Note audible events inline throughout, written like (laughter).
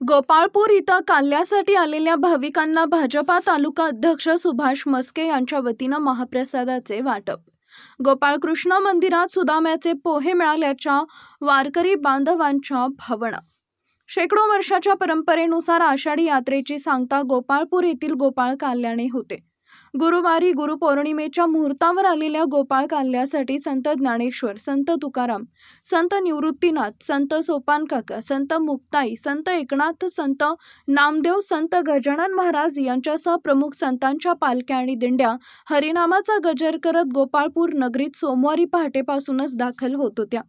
गोपाळपूर इथं काल्यासाठी आलेल्या भाविकांना भाजपा तालुका अध्यक्ष सुभाष मस्के यांच्या वतीनं महाप्रसादाचे वाटप. गोपाळकृष्ण मंदिरात सुदाम्याचे पोहे मिळाल्याच्या वारकरी बांधवांच्या भावना. शेकडो वर्षाच्या परंपरेनुसार आषाढी यात्रेची सांगता गोपाळपूर येथील गोपाळ काल्याने होते. गुरुवारी गुरुपौर्णिमेच्या मुहूर्तावर आलेल्या गोपाळ काल्यासाठी संत ज्ञानेश्वर संत तुकाराम संत निवृत्तीनाथ संत सोपान काका संत मुक्ताई संत एकनाथ संत नामदेव संत गजानन महाराज यांच्यासह प्रमुख संतांच्या पालख्या आणि दिंड्या हरिनामाचा गजर करत गोपाळपूर नगरीत सोमवारी पहाटेपासूनच दाखल होत होत्या.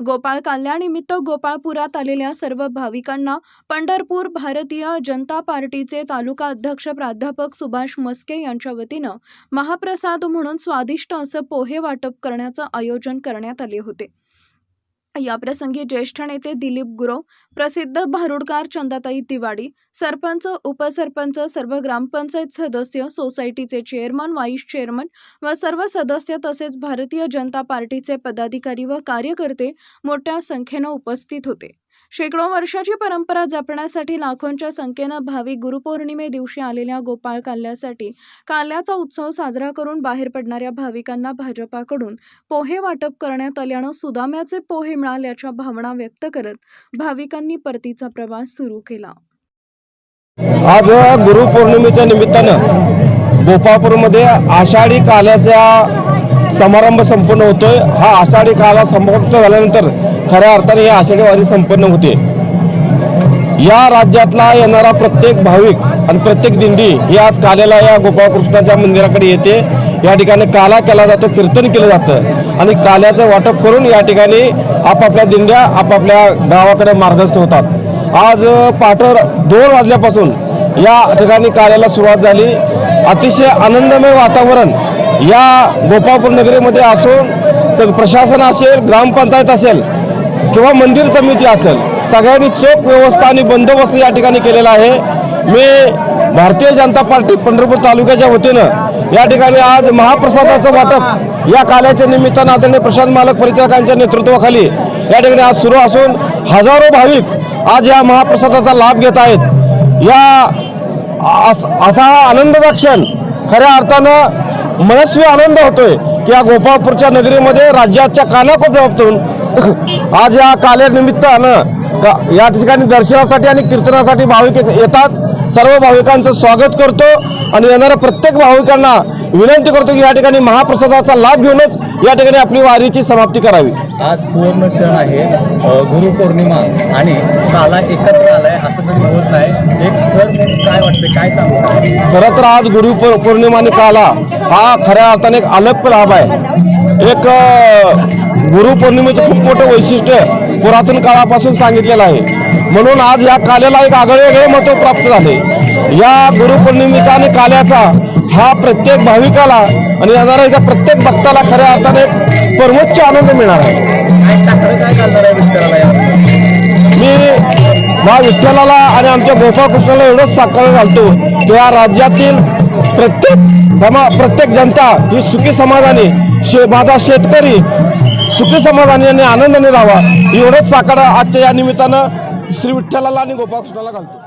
गोपाळ काल्यानिमित्त गोपाळपुरात आलेल्या सर्व भाविकांना पंढरपूर भारतीय जनता पार्टीचे तालुका अध्यक्ष प्राध्यापक सुभाष मस्के यांच्या वतीनं महाप्रसाद म्हणून स्वादिष्ट असं पोहे वाटप करण्याचं आयोजन करण्यात आले होते. याप्रसंगी ज्येष्ठ नेते दिलीप गुरव प्रसिद्ध भारुडकार चंदाताई तिवाडी सरपंच उपसरपंच सर्व ग्रामपंचायत सदस्य सोसायटीचे चेअरमन व्हाईस चेअरमन व सर्व सदस्य तसेच भारतीय जनता पार्टीचे पदाधिकारी व कार्यकर्ते मोठ्या संख्येनं उपस्थित होते. शेकडो वर्षाची परंपरा जपण्यासाठी लाखोंच्या संख्येनं भाविक गुरुपौर्णिमे दिवशी आलेल्या गोपाळ काल्यासाठी काल्याचा उत्सव साजरा करून बाहेर पडणाऱ्या भाविकांना भाजपाकडून पोहे वाटप करण्यात आल्यानं सुदाम्याचे पोहे मिळाल्याच्या भावना व्यक्त करत भाविकांनी परतीचा प्रवास सुरू केला. आज गुरुपौर्णिमेच्या निमित्तानं गोपाळपूरमध्ये आषाढी काल्याचा समारंभ संपन्न होतोय. हा आषाढी काला समाप्त झाल्यानंतर खऱ्या अर्थाने ही आषाढी वारी संपन्न होते. या राज्यातला येणारा प्रत्येक भाविक आणि प्रत्येक दिंडी ही आज काल्याला या गोपाळकृष्णाच्या मंदिराकडे येते. या ठिकाणी काला केला जातो कीर्तन केलं जातं. आणि काल्याचं वाटप करून या ठिकाणी आपापल्या दिंड्या आपापल्या गावाकडे मार्गस्थ होतात. आज पाठर दोन वाजल्यापासून या ठिकाणी कार्याला सुरुवात झाली. अतिशय आनंदमय वातावरण या गोपाळपूर नगरीमध्ये असून सग प्रशासन असेल ग्रामपंचायत असेल किंवा मंदिर समिती असेल सगळ्यांनी चोख व्यवस्था आणि बंदोबस्त या ठिकाणी केलेला आहे. मी भारतीय जनता पार्टी पंढरपूर तालुक्याच्या वतीनं या ठिकाणी आज महाप्रसादाचं वाटप या काल्याच्या निमित्तानं आदरणीय प्रशांत मालक परिचारकांच्या नेतृत्वाखाली या ठिकाणी आज सुरू असून हजारो भाविक आज या महाप्रसादाचा लाभ घेत आहेत. या असा हा आनंदाचा क्षण खऱ्या अर्थानं मनस्वी आनंद होतोय की या गोपाळपूरच्या नगरीमध्ये राज्याच्या कानाकोपऱ्यातून (coughs) आज या काल्यानिमित्तानं का या ठिकाणी दर्शनासाठी आणि कीर्तनासाठी भाविक येत- येतात. सर्व भाविकांचं स्वागत करतो आणि येणाऱ्या प्रत्येक भाविकांना विनंती करतो की या ठिकाणी महाप्रसादाचा लाभ घेऊनच या ठिकाणी आपली वारीची समाप्ती करावी. आज सुवर्ण क्षण आहे अ, गुरुपौर्णिमा आणि काला एकत्र आलाय असं होत नाही एक सण म्हणून काय वाटते काय सांगू? खरं तर आज गुरु पौर्णिमा आणि काला हा खऱ्या अर्थाने एक अलग लाभ आहे. एक गुरुपौर्णिमेचं खूप मोठं वैशिष्ट्य पुरातन काळापासून सांगितलेलं आहे. म्हणून आज या काल्याला एक आगळे महत्त्व प्राप्त झाले. या गुरुपौर्णिमेचा आणि काल्याचा हा प्रत्येक भाविकाला आणि येणाऱ्या एका प्रत्येक भक्ताला खऱ्या अर्थाने एक सर्वोच्च आनंद मिळणार आहे. मी मा विठ्ठलाला आणि आमच्या गोपाळकृष्णाला एवढंच साकार घालतो की या राज्यातील प्रत्येक समा प्रत्येक जनता ही सुखी समाजाने शे माझा शेतकरी सुखी समाधानी आणि आनंदाने राहावा. एवढंच साकार आजच्या या निमित्तानं श्री विठ्ठलाला आणि गोपाळकृष्णाला घालतो.